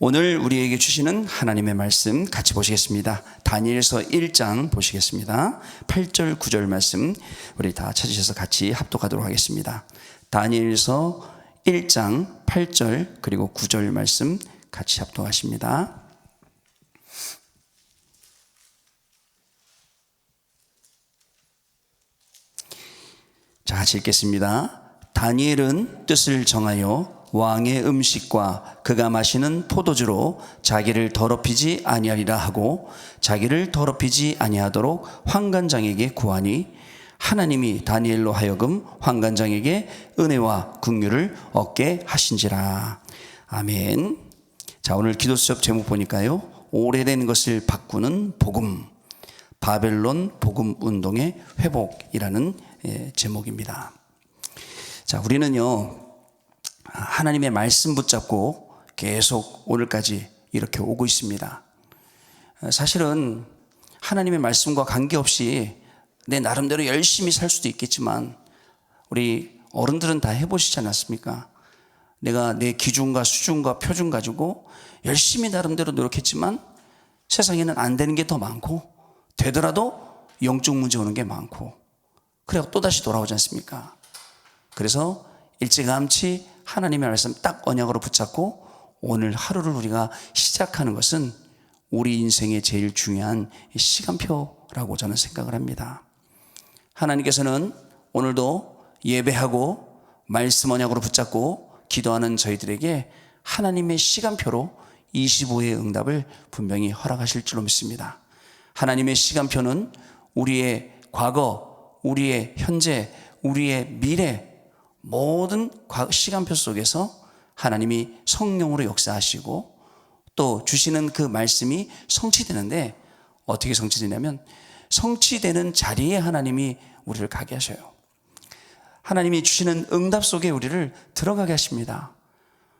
오늘 우리에게 주시는 하나님의 말씀 같이 보시겠습니다. 다니엘서 1장 보시겠습니다. 8절 9절 말씀 우리 다 찾으셔서 같이 합독하도록 하겠습니다. 다니엘서 1장 8절 그리고 9절 말씀 같이 합독하십니다. 자, 같이 읽겠습니다. 다니엘은 뜻을 정하여 왕의 음식과 그가 마시는 포도주로 자기를 더럽히지 아니하리라 하고 자기를 더럽히지 아니하도록 환관장에게 구하니 하나님이 다니엘로 하여금 환관장에게 은혜와 긍휼을 얻게 하신지라. 아멘. 자, 오늘 기도 수업 제목 보니까요. 오래된 것을 바꾸는 복음. 바벨론 복음 운동의 회복이라는 예, 제목입니다. 자, 우리는요, 하나님의 말씀 붙잡고 계속 오늘까지 이렇게 오고 있습니다. 사실은 하나님의 말씀과 관계없이 내 나름대로 열심히 살 수도 있겠지만 우리 어른들은 다 해보시지 않았습니까? 내가 내 기준과 수준과 표준 가지고 열심히 나름대로 노력했지만 세상에는 안 되는 게 더 많고 되더라도 영적 문제 오는 게 많고 그래 또다시 돌아오지 않습니까? 그래서 일찌감치 하나님의 말씀 딱 언약으로 붙잡고 오늘 하루를 우리가 시작하는 것은 우리 인생의 제일 중요한 시간표라고 저는 생각을 합니다. 하나님께서는 오늘도 예배하고 말씀 언약으로 붙잡고 기도하는 저희들에게 하나님의 시간표로 25의 응답을 분명히 허락하실 줄로 믿습니다. 하나님의 시간표는 우리의 과거, 우리의 현재, 우리의 미래, 모든 시간표 속에서 하나님이 성령으로 역사하시고 또 주시는 그 말씀이 성취되는데 어떻게 성취되냐면 성취되는 자리에 하나님이 우리를 가게 하셔요. 하나님이 주시는 응답 속에 우리를 들어가게 하십니다.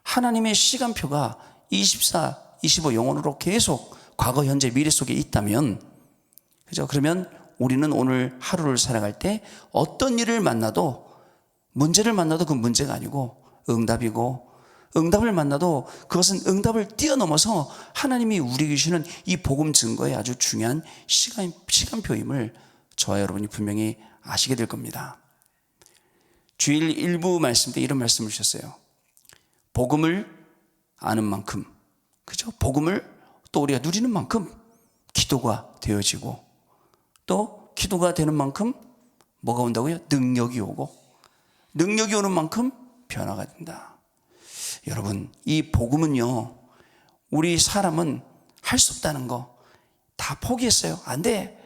하나님의 시간표가 24, 25 영원으로 계속 과거, 현재, 미래 속에 있다면 그죠? 그러면 우리는 오늘 하루를 살아갈 때 어떤 일을 만나도 문제를 만나도 그 문제가 아니고 응답이고 응답을 만나도 그것은 응답을 뛰어넘어서 하나님이 우리에게 주시는 이 복음 증거의 아주 중요한 시간, 시간표임을 저와 여러분이 분명히 아시게 될 겁니다. 주일 일부 말씀 때 이런 말씀을 주셨어요. 복음을 아는 만큼, 그죠? 복음을 또 우리가 누리는 만큼 기도가 되어지고 또 기도가 되는 만큼 뭐가 온다고요? 능력이 오고 능력이 오는 만큼 변화가 된다. 여러분, 이 복음은요, 우리 사람은 할 수 없다는 거 다 포기했어요. 안 돼.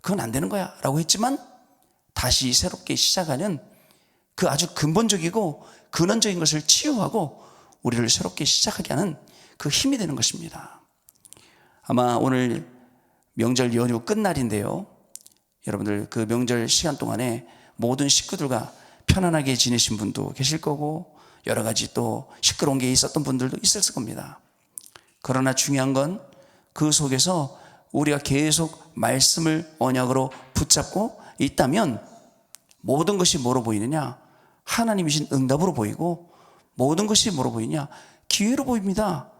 그건 안 되는 거야. 라고 했지만 다시 새롭게 시작하는 그 아주 근본적이고 근원적인 것을 치유하고 우리를 새롭게 시작하게 하는 그 힘이 되는 것입니다. 아마 오늘 명절 연휴 끝날인데요. 여러분들 그 명절 시간 동안에 모든 식구들과 편안하게 지내신 분도 계실 거고 여러 가지 또 시끄러운 게 있었던 분들도 있었을 겁니다. 그러나 중요한 건 그 속에서 우리가 계속 말씀을 언약으로 붙잡고 있다면 모든 것이 뭐로 보이느냐? 하나님이신 응답으로 보이고 모든 것이 뭐로 보이냐? 기회로 보입니다.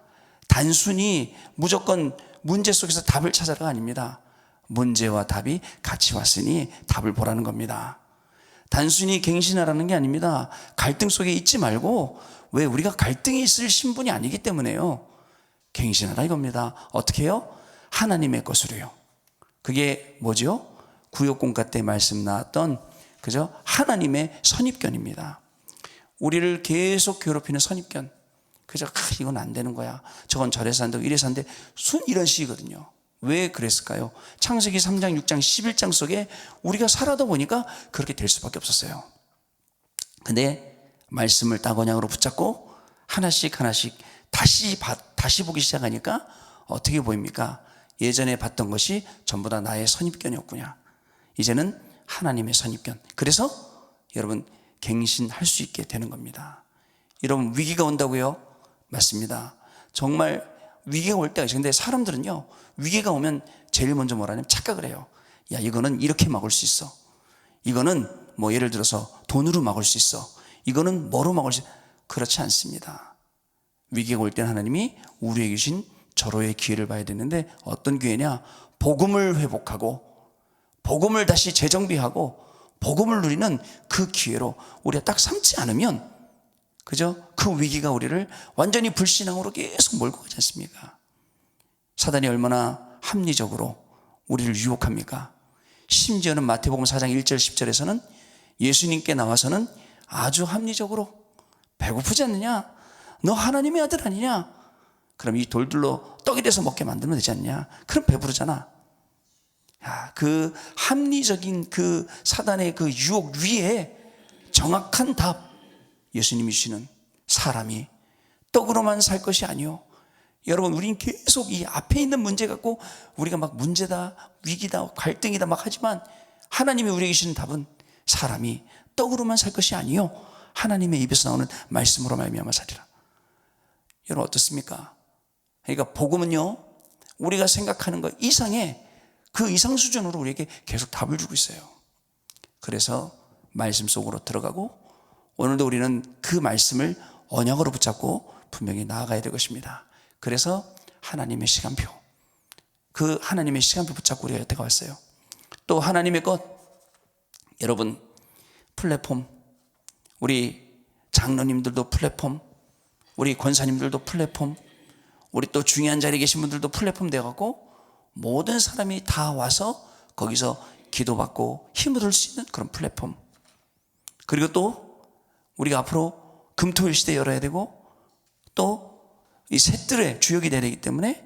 단순히 무조건 문제 속에서 답을 찾아라가 아닙니다. 문제와 답이 같이 왔으니 답을 보라는 겁니다. 단순히 갱신하라는 게 아닙니다. 갈등 속에 있지 말고 왜 우리가 갈등이 있을 신분이 아니기 때문에요. 갱신하라 이겁니다. 어떻게 해요? 하나님의 것으로요. 그게 뭐죠? 구역공가 때 말씀 나왔던 그죠? 하나님의 선입견입니다. 우리를 계속 괴롭히는 선입견. 그죠? 아, 이건 안 되는 거야. 저건 저래서 안 되고 이래서 안 돼. 순 이런 식이거든요. 왜 그랬을까요? 창세기 3장, 6장, 11장 속에 우리가 살아다 보니까 그렇게 될 수밖에 없었어요. 근데 말씀을 따건양으로 붙잡고 하나씩 하나씩 다시 봐, 다시 보기 시작하니까 어떻게 보입니까? 예전에 봤던 것이 전부 다 나의 선입견이었구나. 이제는 하나님의 선입견. 그래서 여러분 갱신할 수 있게 되는 겁니다. 여러분 위기가 온다고요? 맞습니다. 정말 위기가 올 때가 있어요. 근데 사람들은요, 위기가 오면 제일 먼저 뭐라냐면 착각을 해요. 야, 이거는 이렇게 막을 수 있어. 이거는 뭐 예를 들어서 돈으로 막을 수 있어. 이거는 뭐로 막을 수 있어. 그렇지 않습니다. 위기가 올 때는 하나님이 우리에게 주신 절호의 기회를 봐야 되는데 어떤 기회냐? 복음을 회복하고 복음을 다시 재정비하고 복음을 누리는 그 기회로 우리가 딱 삼지 않으면 그죠? 그 위기가 우리를 완전히 불신앙으로 계속 몰고 가지 않습니까? 사단이 얼마나 합리적으로 우리를 유혹합니까? 심지어는 마태복음 4장 1절 10절에서는 예수님께 나와서는 아주 합리적으로 배고프지 않느냐? 너 하나님의 아들 아니냐? 그럼 이 돌들로 떡이 돼서 먹게 만들면 되지 않냐? 그럼 배부르잖아. 야, 그 합리적인 그 사단의 그 유혹 위에 정확한 답 예수님이 주시는 사람이 떡으로만 살 것이 아니요. 여러분, 우리는 계속 이 앞에 있는 문제 갖고 우리가 막 문제다, 위기다, 갈등이다 막 하지만 하나님이 우리에게 주시는 답은 사람이 떡으로만 살 것이 아니요. 하나님의 입에서 나오는 말씀으로 말미암아 살리라. 여러분 어떻습니까? 그러니까 복음은요. 우리가 생각하는 것 이상의 그 이상 수준으로 우리에게 계속 답을 주고 있어요. 그래서 말씀 속으로 들어가고 오늘도 우리는 그 말씀을 언약으로 붙잡고 분명히 나아가야 될 것입니다. 그래서 하나님의 시간표, 그 하나님의 시간표 붙잡고 우리가 여태가 왔어요. 또 하나님의 것, 여러분 플랫폼, 우리 장로님들도 플랫폼, 우리 권사님들도 플랫폼, 우리 또 중요한 자리에 계신 분들도 플랫폼 되어갖고 모든 사람이 다 와서 거기서 기도받고 힘을 얻을 수 있는 그런 플랫폼. 그리고 또 우리가 앞으로 금토일 시대 열어야 되고 또 이 셋들의 주역이 되야 되기 때문에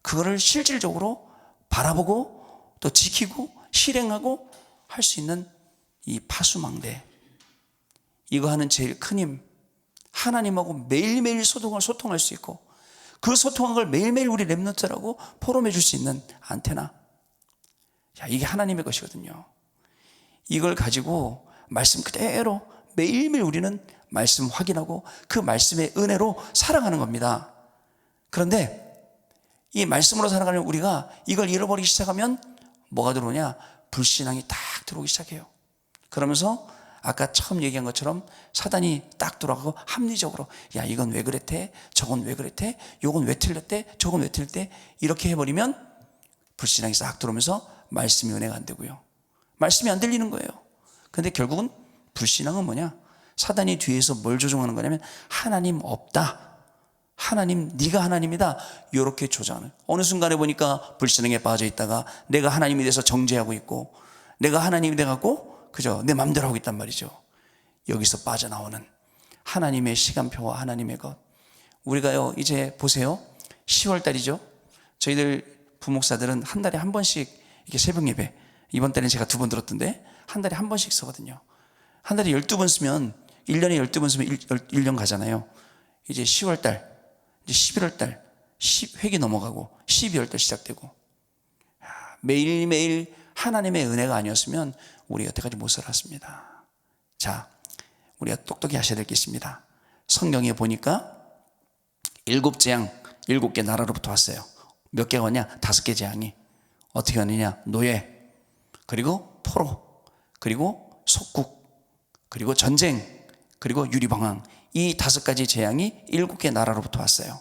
그거를 실질적으로 바라보고 또 지키고 실행하고 할 수 있는 이 파수망대. 이거 하는 제일 큰 힘. 하나님하고 매일매일 소통을 소통할 수 있고 그 소통한 걸 매일매일 우리 랩런트라고 포럼해 줄 수 있는 안테나. 야, 이게 하나님의 것이거든요. 이걸 가지고 말씀 그대로 매일매일 우리는 말씀 확인하고 그 말씀의 은혜로 살아가는 겁니다. 그런데 이 말씀으로 살아가는 우리가 이걸 잃어버리기 시작하면 뭐가 들어오냐? 불신앙이 딱 들어오기 시작해요. 그러면서 아까 처음 얘기한 것처럼 사단이 딱 들어가고 합리적으로 야 이건 왜 그랬대 저건 왜 그랬대 요건 왜 틀렸대 저건 왜 틀렸대 이렇게 해버리면 불신앙이 싹 들어오면서 말씀이 은혜가 안 되고요 말씀이 안 들리는 거예요 근데 결국은 불신앙은 뭐냐 사단이 뒤에서 뭘 조종하는 거냐면 하나님 없다 하나님 네가 하나님이다 이렇게 조장하는 어느 순간에 보니까 불신앙에 빠져 있다가 내가 하나님이 돼서 정죄하고 있고 내가 하나님이 돼 갖고 그죠? 내 마음대로 하고 있단 말이죠. 여기서 빠져나오는 하나님의 시간표와 하나님의 것. 우리가요, 이제 보세요. 10월 달이죠. 저희들 부목사들은 한 달에 한 번씩 이렇게 새벽 예배. 이번 달엔 제가 두 번 들었던데, 한 달에 한 번씩 쓰거든요. 한 달에 12번 쓰면, 1년에 12번 쓰면 1, 년 가잖아요. 이제 10월 달, 이제 11월 달, 10, 회기 넘어가고, 12월 달 시작되고, 매일매일 하나님의 은혜가 아니었으면 우리 여태까지 못 살았습니다. 자, 우리가 똑똑히 하셔야 될 게 있습니다. 성경에 보니까 일곱 재앙, 일곱 개 나라로부터 왔어요. 몇 개가 왔냐? 다섯 개 재앙이. 어떻게 왔느냐? 노예, 그리고 포로, 그리고 속국, 그리고 전쟁, 그리고 유리방황. 이 다섯 가지 재앙이 일곱 개 나라로부터 왔어요.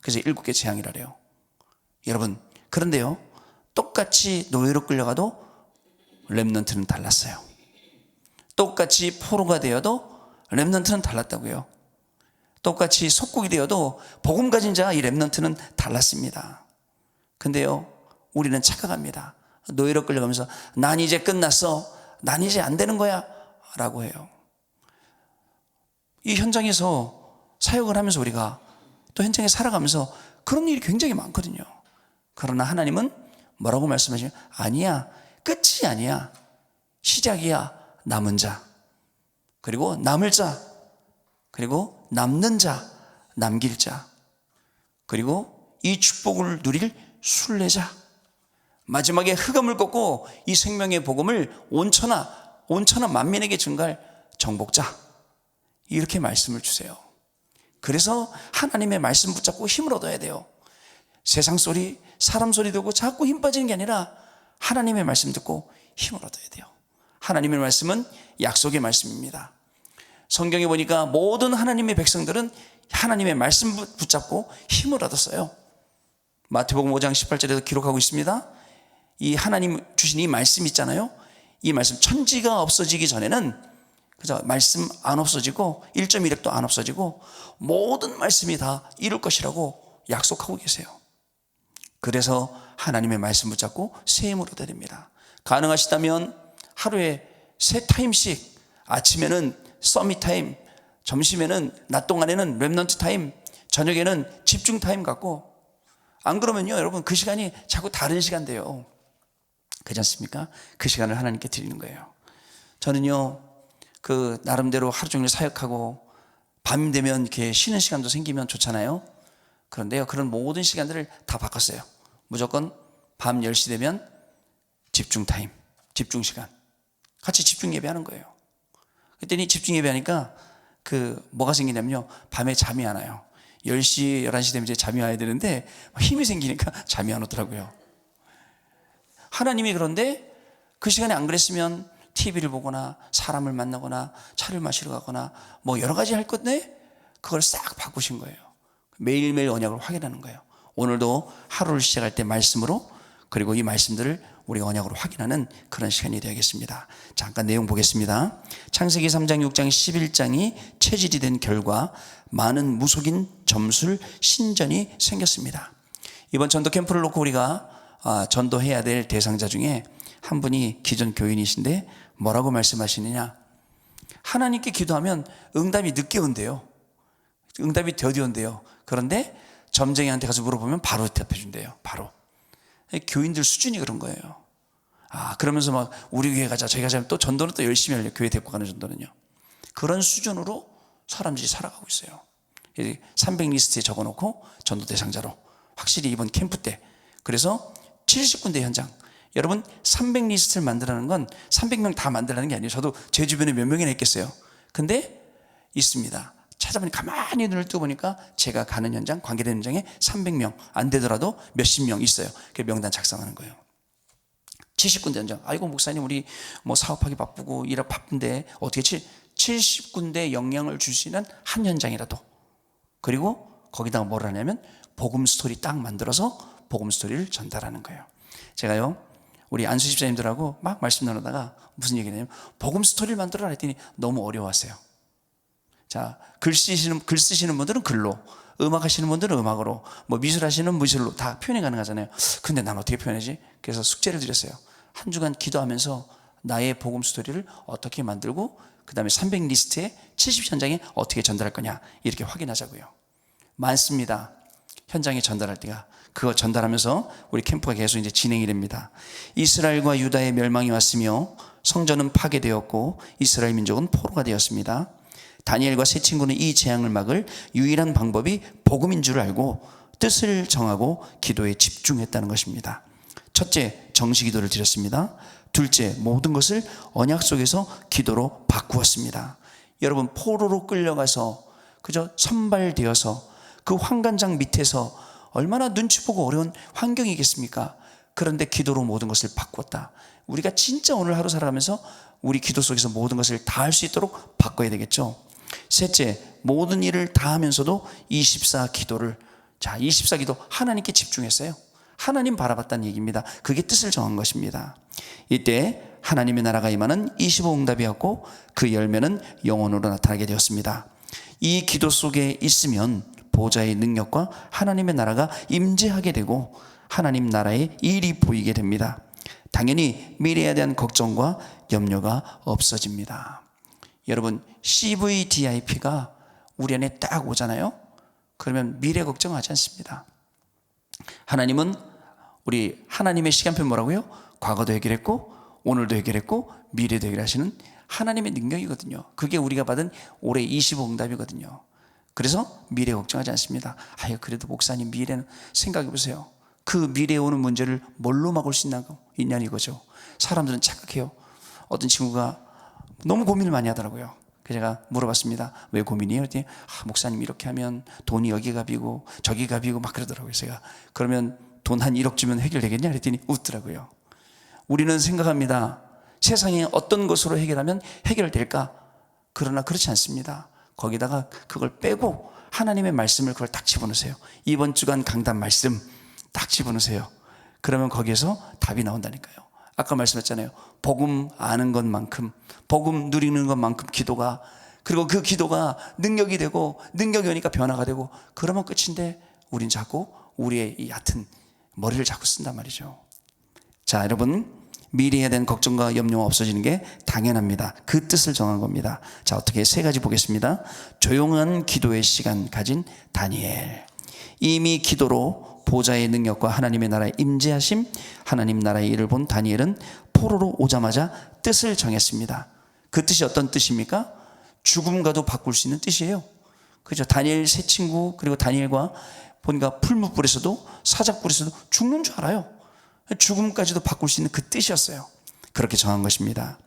그래서 일곱 개 재앙이라래요. 여러분, 그런데요, 똑같이 노예로 끌려가도 랩넌트는 달랐어요. 똑같이 포로가 되어도 랩넌트는 달랐다고요. 똑같이 속국이 되어도 복음 가진 자이 랩넌트는 달랐습니다. 근데요, 우리는 착각합니다. 노예로 끌려가면서 난 이제 끝났어. 난 이제 안 되는 거야. 라고 해요. 이 현장에서 사역을 하면서 우리가 또 현장에 살아가면서 그런 일이 굉장히 많거든요. 그러나 하나님은 뭐라고 말씀하시면 아니야. 끝이 아니야. 시작이야. 남은 자. 그리고 남을 자. 그리고 남는 자. 남길 자. 그리고 이 축복을 누릴 순례자. 마지막에 흑암을 꺾고 이 생명의 복음을 온천하, 온천하 만민에게 증가할 정복자. 이렇게 말씀을 주세요. 그래서 하나님의 말씀 붙잡고 힘을 얻어야 돼요. 세상 소리, 사람 소리 듣고 자꾸 힘 빠지는 게 아니라 하나님의 말씀 듣고 힘을 얻어야 돼요. 하나님의 말씀은 약속의 말씀입니다. 성경에 보니까 모든 하나님의 백성들은 하나님의 말씀 붙- 붙잡고 힘을 얻었어요. 마태복음 5장 18절에도 기록하고 있습니다. 이 하나님 주신 이 말씀 있잖아요. 이 말씀 천지가 없어지기 전에는 그죠? 말씀 안 없어지고 1.1핵도 안 없어지고 모든 말씀이 다 이룰 것이라고 약속하고 계세요. 그래서 하나님의 말씀 붙잡고 얻어야 됩니다. 가능하시다면 하루에 세 타임씩 아침에는 서밋 타임, 점심에는 낮 동안에는 랩넌트 타임, 저녁에는 집중 타임 갖고 안 그러면요 여러분 그 시간이 자꾸 다른 시간 돼요. 그렇지 않습니까? 그 시간을 하나님께 드리는 거예요. 저는요 그 나름대로 하루 종일 사역하고 밤 되면 이렇게 쉬는 시간도 생기면 좋잖아요. 그런데요 그런 모든 시간들을 다 바꿨어요. 무조건 밤 10시 되면 집중 타임, 집중 시간. 같이 집중 예배하는 거예요. 그랬더니 집중 예배하니까 그 뭐가 생기냐면요. 밤에 잠이 안 와요. 10시, 11시 되면 이제 잠이 와야 되는데 힘이 생기니까 잠이 안 오더라고요. 하나님이 그런데 그 시간에 안 그랬으면 TV를 보거나 사람을 만나거나 차를 마시러 가거나 뭐 여러 가지 할 건데 그걸 싹 바꾸신 거예요. 매일매일 언약을 확인하는 거예요. 오늘도 하루를 시작할 때 말씀으로 그리고 이 말씀들을 우리가 언약으로 확인하는 그런 시간이 되겠습니다. 잠깐 내용 보겠습니다. 창세기 3장, 6장, 11장이 체질이 된 결과 많은 무속인 점술 신전이 생겼습니다. 이번 전도 캠프를 놓고 우리가 아, 전도해야 될 대상자 중에 한 분이 기존 교인이신데 뭐라고 말씀하시느냐? 하나님께 기도하면 응답이 늦게 온대요. 응답이 더디 온대요. 그런데 점쟁이한테 가서 물어보면 바로 대답해 준대요. 바로. 교인들 수준이 그런 거예요. 아, 그러면서 막 우리 교회 가자, 저희 가자, 또 전도는 또 열심히 하려 교회 데리고 가는 전도는요. 그런 수준으로 사람들이 살아가고 있어요. 300 리스트에 적어 놓고 전도 대상자로 확실히 이번 캠프 때 그래서 70군데 현장 여러분 300 리스트를 만들라는 건 300명 다 만들라는 게 아니에요. 저도 제 주변에 몇 명이나 있겠어요. 근데 있습니다. 찾아보니 가만히 눈을 뜨고 보니까 제가 가는 현장, 관계되는 현장에 300명 안 되더라도 몇십 명 있어요. 그 명단 작성하는 거예요. 70군데 현장. 아이고 목사님 우리 뭐 사업하기 바쁘고 일하 바쁜데 어떻게 70군데 영향을 주시는 한 현장이라도 그리고 거기다가 뭘 하냐면 복음 스토리 딱 만들어서 복음 스토리를 전달하는 거예요. 제가요 우리 안수 집사님들하고 막 말씀 나누다가 무슨 얘기냐면 복음 스토리를 만들어라 했더니 너무 어려워하세요. 자, 글 쓰시는, 글 쓰시는 분들은 글로, 음악 하시는 분들은 음악으로, 뭐 미술 하시는 미술로 다 표현이 가능하잖아요. 근데 난 어떻게 표현하지? 그래서 숙제를 드렸어요. 한 주간 기도하면서 나의 복음 스토리를 어떻게 만들고, 그 다음에 300 리스트에 70 현장에 어떻게 전달할 거냐, 이렇게 확인하자고요. 많습니다. 현장에 전달할 때가. 그거 전달하면서 우리 캠프가 계속 이제 진행이 됩니다. 이스라엘과 유다의 멸망이 왔으며 성전은 파괴되었고 이스라엘 민족은 포로가 되었습니다. 다니엘과 세 친구는 이 재앙을 막을 유일한 방법이 복음인 줄 알고 뜻을 정하고 기도에 집중했다는 것입니다. 첫째, 정시 기도를 드렸습니다. 둘째, 모든 것을 언약 속에서 기도로 바꾸었습니다. 여러분, 포로로 끌려가서 그저 선발되어서 그 환관장 밑에서 얼마나 눈치 보고 어려운 환경이겠습니까? 그런데 기도로 모든 것을 바꿨다. 우리가 진짜 오늘 하루 살아가면서 우리 기도 속에서 모든 것을 다 할 수 있도록 바꿔야 되겠죠. 셋째, 모든 일을 다 하면서도 24 기도를 자, 24 기도 하나님께 집중했어요. 하나님 바라봤다는 얘기입니다. 그게 뜻을 정한 것입니다. 이때 하나님의 나라가 임하는 25 응답이었고 그 열매는 영원으로 나타나게 되었습니다. 이 기도 속에 있으면 보좌의 능력과 하나님의 나라가 임재하게 되고 하나님 나라의 일이 보이게 됩니다. 당연히 미래에 대한 걱정과 염려가 없어집니다. 여러분 CVDIP가 우리 안에 딱 오잖아요. 그러면 미래 걱정하지 않습니다. 하나님은 우리 하나님의 시간표 뭐라고요? 과거도 해결했고 오늘도 해결했고 미래도 해결하시는 하나님의 능력이거든요. 그게 우리가 받은 올해 25응답이거든요. 그래서 미래 걱정하지 않습니다. 아유 그래도 목사님 미래는 생각해 보세요. 그 미래에 오는 문제를 뭘로 막을 수 있냐고 이거죠. 사람들은 착각해요. 어떤 친구가 너무 고민을 많이 하더라고요. 그래서 제가 물어봤습니다. 왜 고민이에요? 그랬더니 아, 목사님 이렇게 하면 돈이 여기 가 비고 저기 가 비고 막 그러더라고요. 제가 그러면 돈 한 1억 주면 해결되겠냐? 그랬더니 웃더라고요. 우리는 생각합니다. 세상에 어떤 것으로 해결하면 해결될까? 그러나 그렇지 않습니다. 거기다가 그걸 빼고 하나님의 말씀을 그걸 딱 집어넣으세요. 이번 주간 강단 말씀 딱 집어넣으세요. 그러면 거기에서 답이 나온다니까요. 아까 말씀했잖아요. 복음 아는 것만큼, 복음 누리는 것만큼 기도가, 그리고 그 기도가 능력이 되고, 능력이 오니까 변화가 되고, 그러면 끝인데, 우린 자꾸 우리의 이 얕은 머리를 자꾸 쓴단 말이죠. 자, 여러분. 미래에 대한 걱정과 염려가 없어지는 게 당연합니다. 그 뜻을 정한 겁니다. 자, 어떻게 세 가지 보겠습니다. 조용한 기도의 시간 가진 다니엘. 이미 기도로 보좌의 능력과 하나님의 나라의 임재하심, 하나님 나라의 일을 본 다니엘은 포로로 오자마자 뜻을 정했습니다. 그 뜻이 어떤 뜻입니까? 죽음과도 바꿀 수 있는 뜻이에요. 그죠? 다니엘 세 친구 그리고 다니엘과 보니까 풀무불에서도 사자불에서도 죽는 줄 알아요. 죽음까지도 바꿀 수 있는 그 뜻이었어요. 그렇게 정한 것입니다.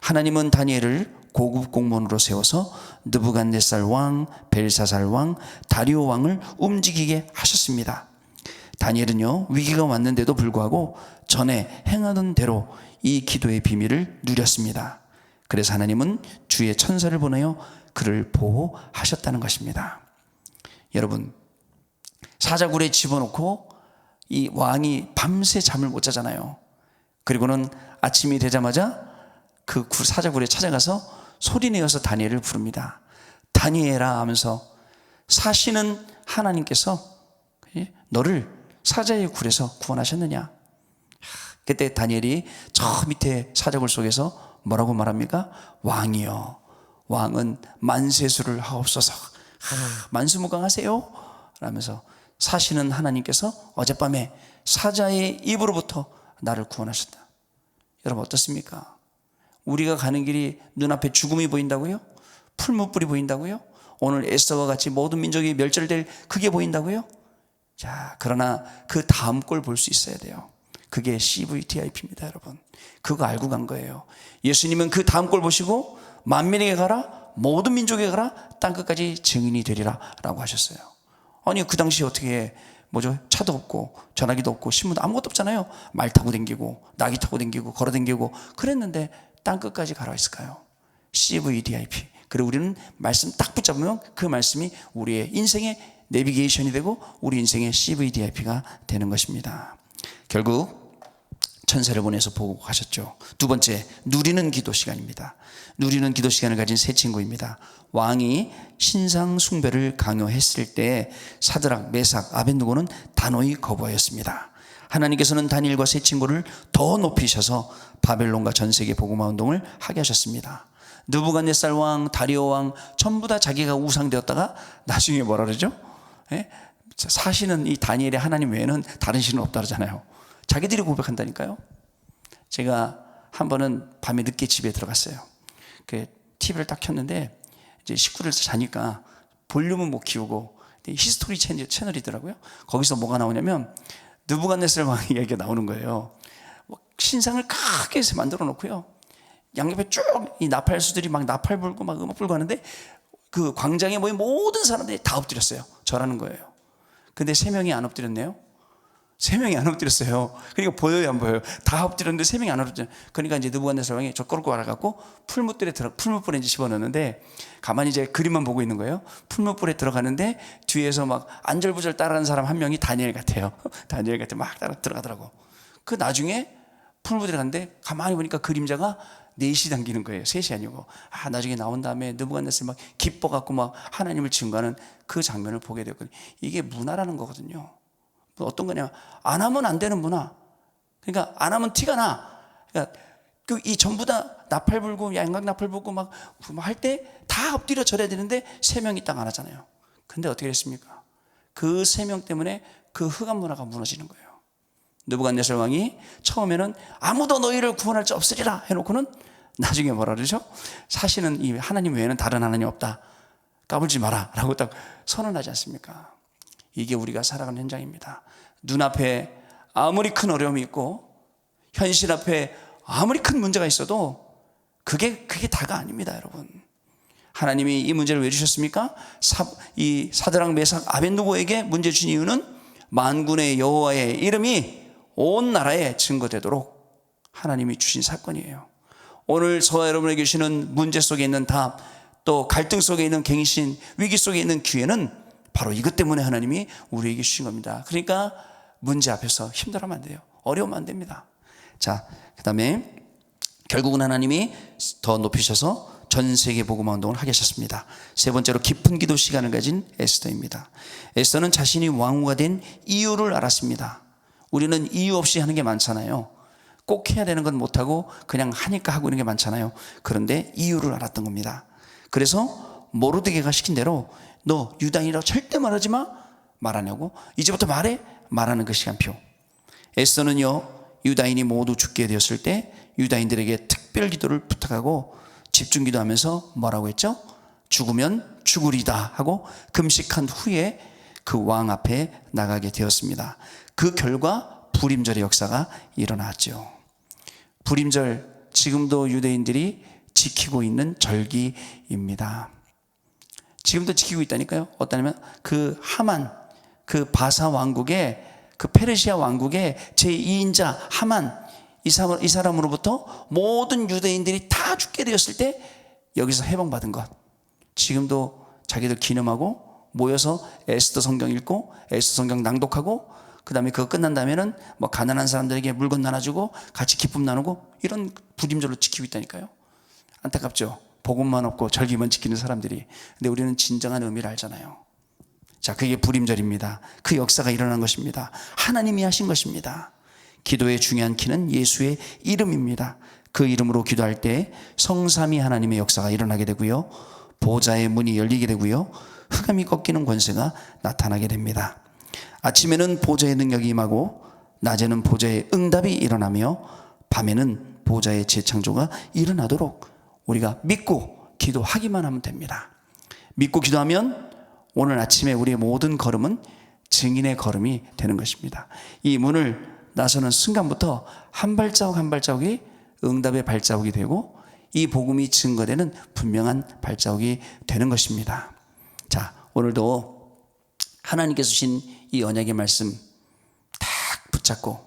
하나님은 다니엘을 고급 공무원으로 세워서 느부갓네살 왕, 벨사살 왕, 다리오 왕을 움직이게 하셨습니다. 다니엘은요 위기가 왔는데도 불구하고 전에 행하던 대로 이 기도의 비밀을 누렸습니다. 그래서 하나님은 주의 천사를 보내어 그를 보호하셨다는 것입니다. 여러분 사자굴에 집어넣고 이 왕이 밤새 잠을 못 자잖아요. 그리고는 아침이 되자마자 그 굴- 사자굴에 찾아가서 소리내어서 다니엘을 부릅니다. 다니엘아 하면서 사시는 하나님께서 너를 사자의 굴에서 구원하셨느냐? 하, 그때 다니엘이 저 밑에 사자굴 속에서 뭐라고 말합니까? 왕이여, 왕은 만세수를 하옵소서. 하, 만수무강하세요. 라면서 사시는 하나님께서 어젯밤에 사자의 입으로부터 나를 구원하셨다. 여러분 어떻습니까? 우리가 가는 길이 눈앞에 죽음이 보인다고요? 풀무불이 보인다고요? 오늘 에스더와 같이 모든 민족이 멸절될 그게 보인다고요? 자, 그러나 그 다음 걸 볼 수 있어야 돼요. 그게 CVTIP입니다, 여러분. 그거 알고 간 거예요. 예수님은 그 다음 걸 보시고 만민에게 가라, 모든 민족에게 가라, 땅 끝까지 증인이 되리라 라고 하셨어요. 아니, 그 당시에 어떻게 뭐죠? 차도 없고 전화기도 없고 신문도 아무것도 없잖아요. 말 타고 댕기고 나귀 타고 댕기고 걸어 댕기고 그랬는데 땅 끝까지 가라 했을까요? CVDIP. 그리고 우리는 말씀 딱 붙잡으면 그 말씀이 우리의 인생의 내비게이션이 되고 우리 인생의 CVDIP가 되는 것입니다. 결국 천사를 보내서 보고 가셨죠. 두 번째, 누리는 기도 시간입니다. 누리는 기도 시간을 가진 세 친구입니다. 왕이 신상 숭배를 강요했을 때 사드락, 메삭, 아벤누고는 단호히 거부하였습니다. 하나님께서는 다니엘과 세 친구를 더 높이셔서 바벨론과 전 세계 복음화 운동을 하게 하셨습니다. 느부갓네살 왕, 다리오 왕 전부 다 자기가 우상되었다가 나중에 뭐라 그러죠? 예? 사시는 이 다니엘의 하나님 외에는 다른 신은 없다 그러잖아요. 자기들이 고백한다니까요. 제가 한 번은 밤에 늦게 집에 들어갔어요. 그 TV를 딱 켰는데 이제 식구들 자니까 볼륨은 못 키우고 히스토리 채널, 채널 이더라고요. 거기서 뭐가 나오냐면 느부갓네살 왕 이야기가 나오는 거예요. 뭐 신상을 크게 해서 만들어 놓고요. 양옆에 쭉 이 나팔수들이 막 나팔 불고 막 음악 불고 하는데 그 광장에 모인 모든 사람들이 다 엎드렸어요. 절하는 거예요. 근데 세 명이 안 엎드렸네요. 세 명이 안 엎드렸어요. 그러니까 보여요, 안 보여요? 다 엎드렸는데 세 명이 안 엎드렸어요. 그러니까 이제 느부갓네살 왕이 저 끌고 와갖고 풀무불에 들어 풀무불에 이제 집어넣는데 가만히 이제 그림만 보고 있는 거예요. 풀무불에 들어가는데 뒤에서 막 안절부절 따라하는 사람 한 명이 다니엘 같아요. 다니엘 같아 막 따라 들어가더라고. 그 나중에 풀무불에 갔는데 가만히 보니까 그림자가 넷이 당기는 거예요. 셋이 아니고. 아, 나중에 나온 다음에 느부갓네살 막 기뻐갖고 막 하나님을 증거하는 그 장면을 보게 되거든요. 이게 문화라는 거거든요. 어떤 거냐? 안 하면 안 되는 문화. 그러니까 안 하면 티가 나. 그러니까 그 이 전부 다 나팔 불고 양각 나팔 불고 막 할 때 다 엎드려 절해야 되는데 세 명이 딱 안 하잖아요. 근데 어떻게 됐습니까? 그 세 명 때문에 그 흑암 문화가 무너지는 거예요. 느부갓네살 왕이 처음에는 아무도 너희를 구원할 자 없으리라 해놓고는 나중에 뭐라 그러죠? 사실은 이 하나님 외에는 다른 하나님 없다. 까불지 마라. 라고 딱 선언하지 않습니까? 이게 우리가 살아가는 현장입니다. 눈앞에 아무리 큰 어려움이 있고 현실 앞에 아무리 큰 문제가 있어도 그게 그게 다가 아닙니다, 여러분. 하나님이 이 문제를 왜 주셨습니까? 사, 이 사드랑 메삭 아벤누고에게 문제 준 이유는 만군의 여호와의 이름이 온 나라에 증거되도록 하나님이 주신 사건이에요. 오늘 저와 여러분에게 주시는 문제 속에 있는 답, 또 갈등 속에 있는 갱신, 위기 속에 있는 기회는 바로 이것 때문에 하나님이 우리에게 주신 겁니다. 그러니까 문제 앞에서 힘들어하면 안 돼요. 어려우면 안 됩니다. 자, 그 다음에 결국은 하나님이 더 높이셔서 전 세계 복음화 운동을 하게 하셨습니다. 세 번째로 깊은 기도 시간을 가진 에스더입니다. 에스더는 자신이 왕후가 된 이유를 알았습니다. 우리는 이유 없이 하는 게 많잖아요. 꼭 해야 되는 건 못하고 그냥 하니까 하고 있는 게 많잖아요. 그런데 이유를 알았던 겁니다. 그래서 모르드게가 시킨 대로 너 유다인이라고 절대 말하지 마. 말하냐고. 이제부터 말해. 말하는 그 시간표. 에스더는요. 유다인이 모두 죽게 되었을 때 유다인들에게 특별 기도를 부탁하고 집중 기도하면서 뭐라고 했죠? 죽으면 죽으리다 하고 금식한 후에 그 왕 앞에 나가게 되었습니다. 그 결과 불임절의 역사가 일어났죠. 불임절 지금도 유대인들이 지키고 있는 절기입니다. 지금도 지키고 있다니까요. 어떠냐면 그 하만 그 바사 왕국의 그 페르시아 왕국의 제2인자 하만 이, 사람, 이 사람으로부터 모든 유대인들이 다 죽게 되었을 때 여기서 해방받은 것. 지금도 자기들 기념하고 모여서 에스더 성경 읽고 에스더 성경 낭독하고 그 다음에 그거 끝난 다음에는 뭐 가난한 사람들에게 물건 나눠주고 같이 기쁨 나누고 이런 부림절로 지키고 있다니까요. 안타깝죠. 복음만 없고 절기만 지키는 사람들이. 근데 우리는 진정한 의미를 알잖아요. 자, 그게 불임절입니다. 그 역사가 일어난 것입니다. 하나님이 하신 것입니다. 기도의 중요한 키는 예수의 이름입니다. 그 이름으로 기도할 때 성삼위 하나님의 역사가 일어나게 되고요. 보좌의 문이 열리게 되고요. 흑암이 꺾이는 권세가 나타나게 됩니다. 아침에는 보좌의 능력이 임하고 낮에는 보좌의 응답이 일어나며 밤에는 보좌의 재창조가 일어나도록 우리가 믿고 기도하기만 하면 됩니다. 믿고 기도하면 오늘 아침에 우리의 모든 걸음은 증인의 걸음이 되는 것입니다. 이 문을 나서는 순간부터 한 발자국 한 발자국이 응답의 발자국이 되고 이 복음이 증거되는 분명한 발자국이 되는 것입니다. 자, 오늘도 하나님께서 주신 이 언약의 말씀 딱 붙잡고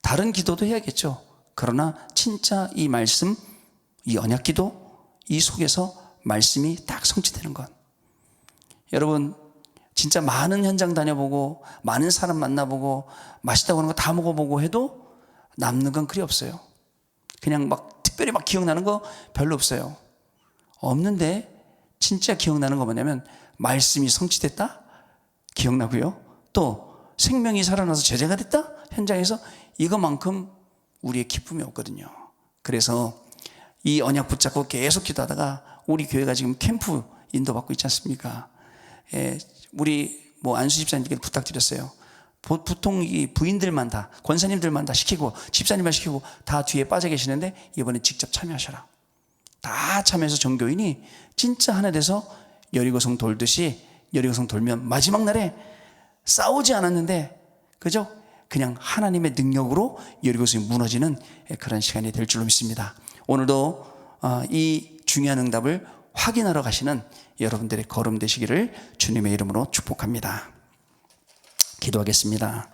다른 기도도 해야겠죠. 그러나 진짜 이 말씀, 이 언약 기도, 이 속에서 말씀이 딱 성취되는 것. 여러분, 진짜 많은 현장 다녀보고, 많은 사람 만나보고, 맛있다고 하는 거 다 먹어보고 해도 남는 건 그리 없어요. 그냥 막 특별히 막 기억나는 거 별로 없어요. 없는데, 진짜 기억나는 거 뭐냐면, 말씀이 성취됐다? 기억나고요. 또, 생명이 살아나서 제재가 됐다? 현장에서 이것만큼 우리의 기쁨이 없거든요. 그래서 이 언약 붙잡고 계속 기도하다가 우리 교회가 지금 캠프 인도받고 있지 않습니까? 예, 우리 뭐 안수 집사님께 부탁드렸어요. 보, 보통 이 부인들만 다 권사님들만 다 시키고 집사님만 시키고 다 뒤에 빠져 계시는데 이번에 직접 참여하셔라. 다 참여해서 전교인이 진짜 하나 돼서 여리고성 돌듯이 여리고성 돌면 마지막 날에 싸우지 않았는데 그죠? 그냥 하나님의 능력으로 여리고성이 무너지는 그런 시간이 될 줄로 믿습니다. 오늘도 어, 이 중요한 응답을 확인하러 가시는 여러분들의 걸음 되시기를 주님의 이름으로 축복합니다. 기도하겠습니다.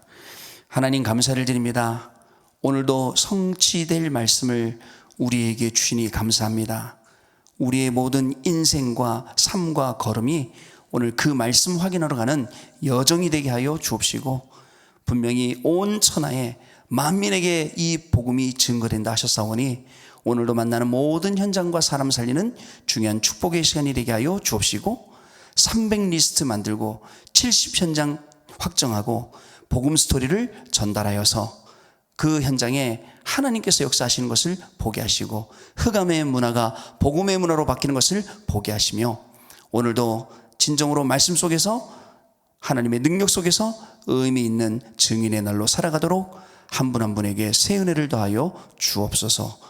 하나님 감사를 드립니다. 오늘도 성취될 말씀을 우리에게 주시니 감사합니다. 우리의 모든 인생과 삶과 걸음이 오늘 그 말씀 확인하러 가는 여정이 되게 하여 주옵시고 분명히 온 천하에 만민에게 이 복음이 증거된다 하셨사오니 오늘도 만나는 모든 현장과 사람 살리는 중요한 축복의 시간이 되게 하여 주옵시고 300 리스트 만들고 70 현장 확정하고 복음 스토리를 전달하여서 그 현장에 하나님께서 역사하시는 것을 보게 하시고 흑암의 문화가 복음의 문화로 바뀌는 것을 보게 하시며 오늘도 진정으로 말씀 속에서 하나님의 능력 속에서 의미 있는 증인의 날로 살아가도록 한 분한 분에게 새 은혜를 더하여 주옵소서